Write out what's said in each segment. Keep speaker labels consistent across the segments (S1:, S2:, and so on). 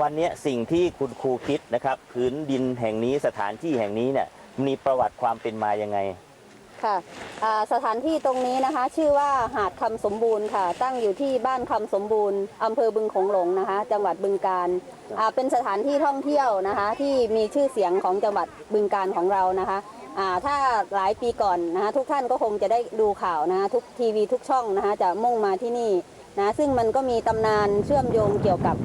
S1: วันนี้สิ่งที่คุณครูคิดนะครับผืนดินแห่งนี้สถานที่แห่งนี้เนี่ยมีประวัติความเป็นมายังไง
S2: ค่ะอ่าสถานที่ตรงนี้นะคะ ชื่อว่าหาดคำสมบูรณ์ค่ะ ตั้งอยู่ที่บ้านคำสมบูรณ์อำเภอบึงโขงหลงนะคะ จังหวัดบึงกาฬเป็นสถานที่ท่องเที่ยวนะคะ ที่มีชื่อเสียงของจังหวัดบึงกาฬของเรานะคะถ้าหลายปีก่อนนะคะทุกท่านก็คงจะได้ดูข่าวนะคะทุกทีวีทุกช่องนะคะจะมุ่งมาที่นี่นะซึ่งมันก็มีตำนานเชื่อมโยงเกี่ยวกับ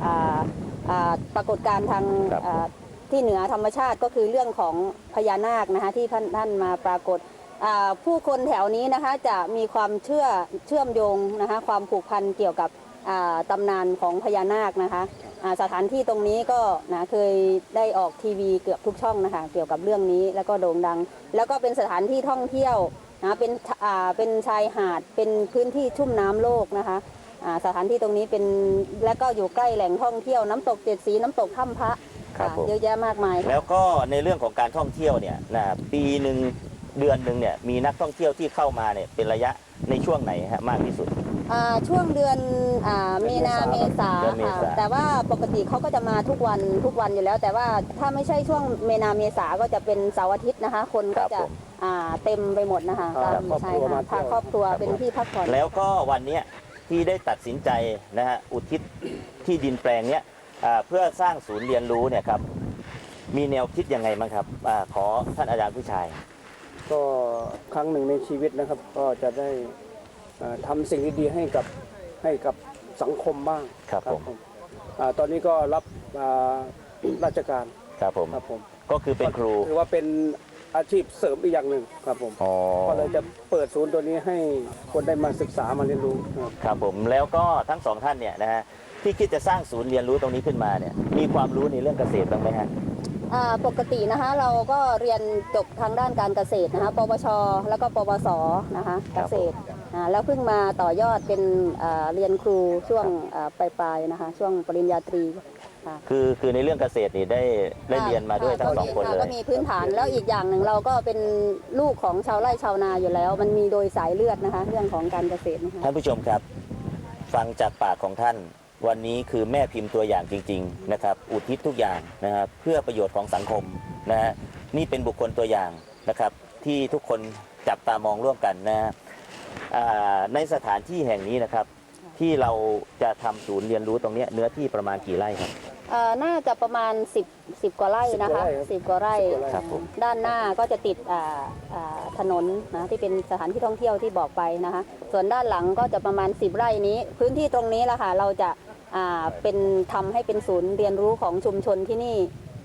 S2: อ่าอ่าปรากฏการณ์ทาง
S1: ครับ
S2: อ่าที่เหนือธรรมชาติก็คือเรื่องของพญานาคนะคะที่ท่านท่านมาปรากฏอ่าผู้คนแถวนี้นะคะจะมีความเชื่อเชื่อมโยงนะคะความผูกพันเกี่ยวกับอ่าตำนานของพญานาคนะคะอ่าสถานที่ตรงนี้ก็นะเคยได้ออกทีวีเกือบทุกช่องนะคะเกี่ยวกับเรื่องนี้แล้วก็โด่งดัง แล้วก็เป็นสถานที่ท่องเที่ยวนะเป็นอ่าเป็นชายหาดเป็นพื้นที่ชุ่มน้ำโลกนะคะอ่า สถานที่ตรงนี้เป็นและก็อยู่ใกล้แหล่งท่องเที่ยวน้ำตกเจ็ดสีน้ำตกถ้ำพระ
S1: ครับ
S2: อ่า
S1: ผม
S2: เยอะแยะมากมายค่ะ
S1: แล้วก็ในเรื่องของการท่องเที่ยวเนี่ยนะปีหนึ่งเดือนหนึ่งเนี่ยมีนักท่องเที่ยวที่เข้ามาเนี่ยเป็นระยะในช่วงไหนฮะมากที่สุด
S2: อ่าช่วงเดือนอ่ามีนาเมษา
S1: เดือนเม
S2: ค่ะ
S1: ษา
S2: แต่ว่าปกติเขาก็จะมาทุกวันทุกวันอยู่แล้ว แต่ว่าถ้าไม่ใช่ช่วงเมนาเมษาก็จะเป็นเสาร์อาทิตย์นะคะ คนก็จะอ่าเต็มไปหมดนะคะ
S3: พา
S2: ตาม
S3: ครอบ
S2: ใช่
S3: ครัวมา
S2: ค่ะ
S3: เที่ยว
S2: พาครอบครัวเป็นที่พักผ่อน
S1: แล้วก็วันเนี้ย ที่ได้ตัดสินใจนะฮะอุทิศที่ดินแปลงเนี้ยอ่าเพื่อสร้างศูนย์เรียนรู้เนี่ยครับมีแนวคิดยังไงบ้างครับอาขอท่านอาจารย์ผู้ชาย
S3: ก็ครั้งหนึ่งในชีวิตนะครับ ก็จะได้เอ่อทำสิ่งดีๆให้กับให้กับสังคมบ้าง
S1: ครับผม
S3: อ่าตอนนี้ก็รับอ่า ราชการ
S1: ครับผม
S3: ครับผม
S1: ก็คือเป็นครู
S3: ถือว่าเป็น อาชีพเสริมอีกอย่างหนึ่งครับผม
S1: อ๋อ
S3: ก็เลยจะเปิดศูนย์ตัวนี้ให้คนได้มาศึกษามาเรียนรู้ครับ
S1: ครับผมแล้วก็ทั้งสองท่านเนี่ยนะฮะที่คิดจะสร้างศูนย์เรียนรู้ตรงนี้ขึ้นมาเนี่ยมีความรู้ในเรื่องเกษตรบ้างไหมฮะ
S2: อ่าปกตินะคะเราก็เรียนจบทางด้านการเกษตรนะคะ ปวช แล้วก็ปวส นะคะเกษตรอ่าแล้วเพิ่งมาต่อยอดเป็นอ่าเรียนครูช่วงอ่าปลายๆนะคะ ช่วงปริญญาตรี ค่ะ
S1: คือคือในเรื่องเกษตรนี่ได้ได้เรียนมาด้วยทั้งสองคนเล
S2: ก็
S1: ย
S2: มีพื้นฐานแล้วอีกอย่างหนึ่งเราก็เป็นลูกของชาวไร่ชาวนาอยู่แล้ว มันมีโดยสายเลือดนะคะ เรื่องของการเกษตรนะคะ
S1: ท่านผู้ชมครับ ฟังจากปากของท่าน วันนี้คือแม่พิมพ์ตัวอย่างจริง ๆ นะครับ อุทิศทุกอย่างนะครับเพื่อประโยชน์ของสังคมนะฮะนี่เป็นบุคคลตัวอย่างนะครับ ที่ทุกคนจับตามองร่วมกันนะฮะอ่าในสถานที่แห่งนี้นะครับ ที่เราจะทำศูนย์เรียนรู้ตรงเนี้ยเนื้อที่ประมาณกี่ไร่ครับ
S2: เอ่อน่าจะประมาณ 10 10 กว่าไร่นะคะ10กว่าไร่
S1: ครับผม
S2: ด้านหน้าก็จะติดอ่าอ่าถนนนะที่เป็นสถานที่ท่องเที่ยวที่บอกไปนะคะ ส่วนด้านหลังก็จะประมาณ 10 ไร่นี้ พื้นที่ตรงนี้แหละค่ะเราจะอ่าเป็นทำให้เป็นศูนย์เรียนรู้ของชุมชนที่นี่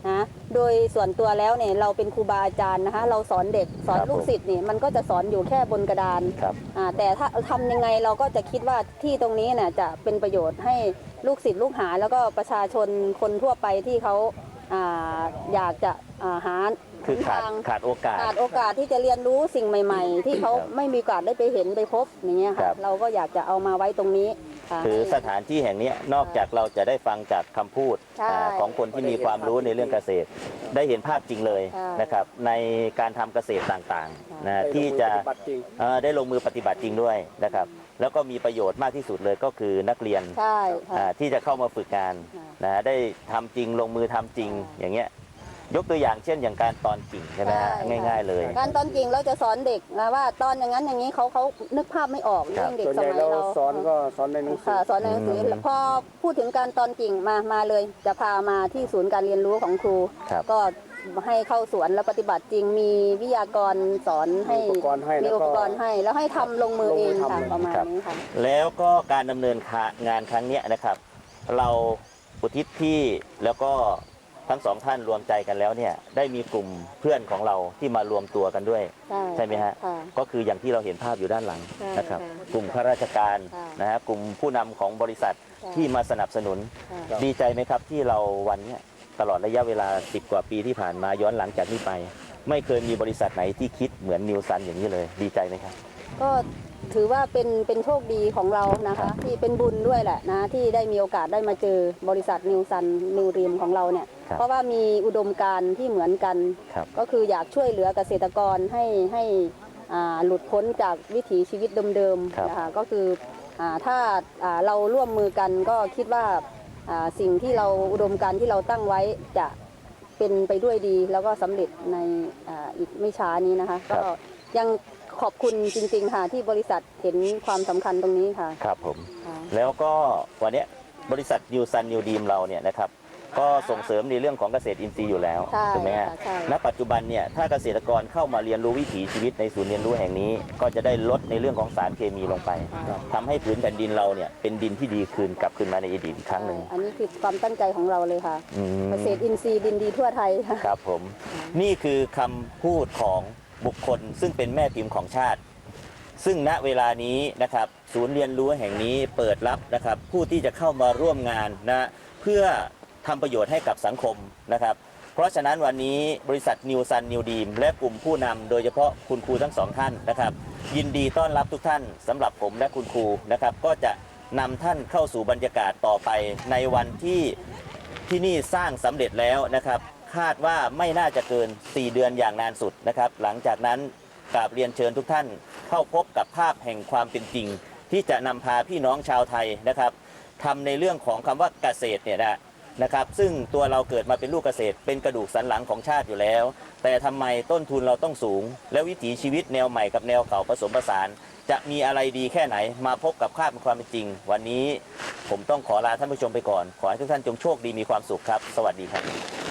S2: นะโดยส่วนตัวแล้วเนี่ยเราเป็นครูบาอาจารย์นะคะเราสอนเด็กสอน
S1: ครับผม
S2: ลูกศิษย์เนี่ยมันก็จะสอนอยู่แค่บนกระดาน
S1: ครับ
S2: อ่าแต่ถ้าทำยังไงเราก็จะคิดว่าที่ตรงนี้เนี่ยจะเป็นประโยชน์ให้ลูกศิษย์ลูกหา แล้วก็ประชาชนคนทั่วไปที่เขาอ่าอยากจะอ่าหา
S1: คือขาด
S2: ทาง
S1: ขาดโอกาส
S2: ขาดโอกาสที่จะเรียนรู้สิ่งใหม่ ๆ ที่เขา
S1: ครับ
S2: ไม่มีโอกาสได้ไปเห็นไปพบอย่างเงี้ย
S1: ครั
S2: ค่ะ
S1: บ
S2: เราก็อยากจะเอามาไว้ตรงนี้ ค่ะ
S1: คือสถานที่แห่งเนี้ยนอกจากเราจะได้ฟังจากคำพูด
S2: ใช่
S1: อ่าของคนที่มีความรู้ในเรื่องเกษตร ได้เห็นภาพจริงเลย
S2: ใช่
S1: นะครับ ในการทำเกษตรต่างๆนะ
S3: ได้ลงมือ
S1: ที่จะ
S3: ปฏิบัติจริง
S1: เอ่อได้ลงมือปฏิบัติจริงด้วยนะครับ แล้วก็มีประโยชน์มากที่สุดเลยก็คือนักเรียน
S2: ใช่ค่ะ
S1: อ่าที่จะเข้ามาฝึกงาน
S2: ค่ะ
S1: นะได้ทำจริงลงมือทำจริง
S2: ใช่
S1: อย่างเงี้ย ยกตัวอย่างเช่นอย่างการตอนกิ่งใช่ไหมฮะ
S2: ใช่ค่ะ
S1: ง่าย ๆ เลย
S2: การตอนจริงเราจะสอนเด็กนะว่าตอนอย่างนั้นอย่างนี้เขาเขานึกภาพไม่ออก
S1: ครั
S2: เรื่
S1: บ
S2: องเด็ก
S3: ส่วน
S2: ส
S3: ใหญ่
S2: มัย
S3: เรา
S2: เรา
S3: สอนก็สอนในหนังสื
S2: ค่ะ
S3: อ
S2: สอนในหนังสือ
S1: อืม
S2: พอพูดถึงการตอนกิ่งมามาเลย จะพามาที่ศูนย์การเรียนรู้ของครู
S1: ครับ
S2: ก็ให้เข้าสวนแล้วปฏิบัติจริงมีวิทยากรสอนให้
S3: มีอุปกรณ์ให้
S2: มี
S3: แล้วก็
S2: อุปกรณ์ให้ แล้วให้ทำลงมือ
S3: ลง
S2: เอ
S3: มืองทำ
S2: ค่ะ
S3: เลย
S2: ประมาณ
S1: ครับ
S2: นี้ค่ะ
S1: แล้วก็การดำเนินงานครั้งเนี้ยนะครับ เราอุทิศที่แล้วก็ ทั้งสองท่านรวมใจกันแล้วเนี่ยได้มีกลุ่มเพื่อนของเราที่มารวมตัวกันด้วย
S2: ใช่
S1: ใช่ไหมฮะ
S2: ค่ะ
S1: ก็คืออย่างที่เราเห็นภาพอยู่ด้านหลัง
S2: ใช่
S1: นะครับ
S2: ค่ะ
S1: กลุ่มข้าราชการ
S2: ค่ะ
S1: นะฮะกลุ่มผู้นำของบริษัท
S2: ใช่
S1: ที่มาสนับสนุน
S2: ค่ะ
S3: ครับ
S1: ดีใจไหมครับที่เราวันเนี้ยตลอดระยะเวลา 10 กว่าปีที่ผ่านมาย้อนหลังจากนี้ไป ไม่เคยมีบริษัทไหนที่คิดเหมือนนิวซันอย่างนี้เลย ดีใจไหมครับ
S2: ก็ ถือว่าเป็นเป็นโชคดีของเรานะคะ ที่เป็นบุญด้วยแหละนะที่ได้มีโอกาสได้มาเจอบริษัทนิวซันนิวรีมของเราเนี่ย
S1: ครับ
S2: เพราะว่ามีอุดมการณ์ที่เหมือนกัน
S1: ครับ
S2: ก็คืออยากช่วยเหลือเกษตรกรให้ให้อ่าหลุดพ้นจากวิถีชีวิตเดิม
S1: ครับ
S2: ๆนะคะก็คืออาถ้าอ่าเราร่วมมือกันก็คิดว่าอ่าสิ่งที่เราอุดมการณ์ที่เราตั้งไว้จะเป็นไปด้วยดีแล้วก็สำเร็จในอาอีกไม่ช้านี้นะคะ
S1: ครั
S2: ก็
S1: บ
S2: ยัง ขอบคุณจริงๆค่ะที่บริษัทเห็นความสำคัญตรงนี้ค่ะ
S1: ครับผม
S2: ค่ะ
S1: แล้วก็วันเนี้ยบริษัทยูซันยูดีมเราเนี่ยนะครับก็ส่งเสริมในเรื่องของเกษตรอินทรีย์อยู่แล้ว
S2: ใช่
S1: ถูกไหมฮะ
S2: ค่ะใช่
S1: ณปัจจุบันเนี่ยถ้าเกษตรกรเข้ามาเรียนรู้วิถีชีวิตในศูนย์เรียนรู้แห่งนี้ ก็จะได้ลดในเรื่องของสารเคมีลงไป
S2: ค่ะ
S1: ทำให้ผืนแผ่นดินเราเนี่ยเป็นดินที่ดีคืนกลับคืนมาในอดีตอีกครั้งหนึ่ง
S2: อันนี้คือความตั้งใจของเราเลยค่ะ
S1: อืม
S2: เกษตรอินทรีย์ดินดีทั่วไทยค่ะ
S1: ครับผมนี่คือคำพูดของ บุคคล ซึ่งเป็นแม่พิมพ์ของชาติ ซึ่งณเวลานี้นะครับศูนย์เรียนรู้แห่งนี้เปิดรับนะครับผู้ที่จะเข้ามาร่วมงานนะเพื่อทำประโยชน์ให้กับสังคมนะครับ เพราะฉะนั้นวันนี้บริษัทนิวซันนิวดีมและกลุ่มผู้นำโดยเฉพาะคุณครูทั้งสองท่านนะครับ ยินดีต้อนรับทุกท่านสำหรับผมและคุณครูนะครับ ก็จะนำท่านเข้าสู่บรรยากาศต่อไปในวันที่ที่นี่สร้างสำเร็จแล้วนะครับ คาดว่าไม่น่าจะเกิน 4 เดือนอย่างนานสุดนะครับ หลังจากนั้นกราบเรียนเชิญทุกท่าน เข้าพบกับภาพแห่งความเป็นจริง ที่จะนำพาพี่น้องชาวไทยนะครับทำในเรื่องของคำว่าเกษตรเนี่ยนะนะครับ ซึ่งตัวเราเกิดมาเป็นลูกเกษตร เป็นกระดูกสันหลังของชาติอยู่แล้ว แต่ทำไมต้นทุนเราต้องสูง และวิถีชีวิตแนวใหม่กับแนวเก่าผสมผสาน จะมีอะไรดีแค่ไหนมาพบกับภาพความเป็นจริง วันนี้ผมต้องขอลาท่านผู้ชมไปก่อน ขอให้ทุกท่านจงโชคดีมีความสุขครับ สวัสดีครับ